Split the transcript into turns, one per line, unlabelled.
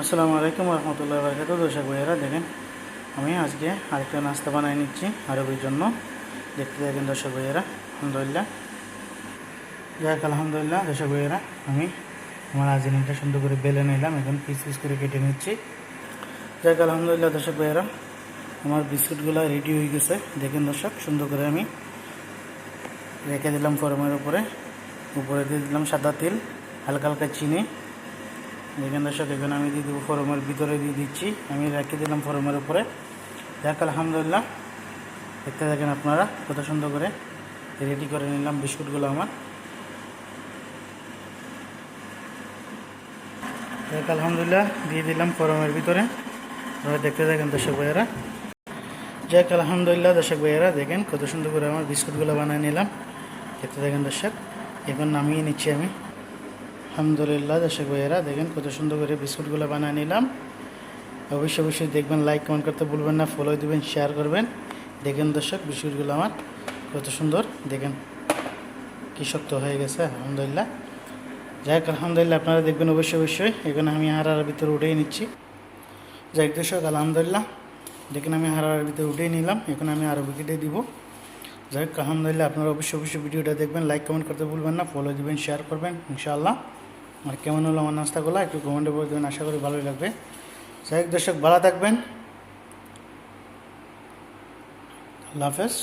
আসসালামু আলাইকুম রহমতুল্লাহ বরকাত দর্শক ভাইয়েরা, দেখেন, আমি আজকে আরেকটা নাস্তা বানিয়ে নিচ্ছি আরবের জন্য। দেখতে দেখেন দর্শক ভাইয়েরা, আলহামদুলিল্লাহ। যাক আলহামদুলিল্লাহ, দর্শক ভাইয়েরা, আমি আমার আজিনিটা সুন্দর করে বেলে নিলাম, এখন পিস পিস করে কেটে নিচ্ছি। যাক আলহামদুলিল্লাহ, দর্শক ভাইয়েরা, আমার বিস্কুটগুলো রেডি হয়ে গেছে। দেখেন দর্শক, সুন্দর করে আমি রেখে দিলাম ফরমের উপরে। উপরে দিয়ে দিলাম সাদা তেল, হালকা হালকা চিনি। দেখেন দর্শক, এখানে আমি দিয়ে দেবো ফরমের ভিতরে দিয়ে দিচ্ছি। আমি রেখে দিলাম ফরমের উপরে। দেখ আলহামদুলিল্লাহ। দেখতে দেখেন আপনারা, কত সুন্দর করে রেডি করে নিলাম বিস্কুটগুলো আমার। দেখ আলহামদুলিল্লাহ, দিয়ে দিলাম ফরমের ভিতরে। দেখতে দেখেন দর্শক ভাইয়েরা। যাক, আলহামদুলিল্লাহ, দর্শক ভাইয়েরা, দেখেন কত সুন্দর করে আমার বিস্কুটগুলো বানিয়ে নিলাম। দেখতে দেখেন দর্শক, এখন নামিয়ে নিচ্ছি আমি। আলহামদুলিল্লাহ, দর্শক ভাইয়েরা, দেখেন কত সুন্দর করে বিস্কুটগুলো বানিয়ে নিলাম। অবশ্যই অবশ্যই দেখবেন লাইক কমেন্ট করতে ভুলবেন না ফলো দিবেন শেয়ার করবেন। দেখেন দর্শক, বিস্কুটগুলো আমার কত সুন্দর, দেখেন কী শক্ত হয়ে গেছে, আলহামদুলিল্লাহ। যাই হোক, আলহামদুলিল্লাহ, আপনারা দেখবেন, অবশ্যই অবশ্যই, এখানে আমি হারার ভিতরে উঠেই নিচ্ছি। যাই দর্শক, আলহামদুলিল্লাহ, দেখেন আমি হারার ভিতরে উঠেই নিলাম, এখন আমি আরও কেটে দিব। যাই হোক, আলহামদুলিল্লাহ, আপনারা অবশ্যই অবশ্যই ভিডিওটা দেখবেন লাইক কমেন্ট করতে ভুলবেন না ফলো দিবেন শেয়ার করবেন, ইনশাআল্লাহ। আর কেমন হলো আমার নাস্তাগুলো, একটু কমেন্টে বলে দেবেন আশা করি ভালোই লাগবে। যাই দর্শক, ভালো থাকবেন। আল্লাহ হাফেজ।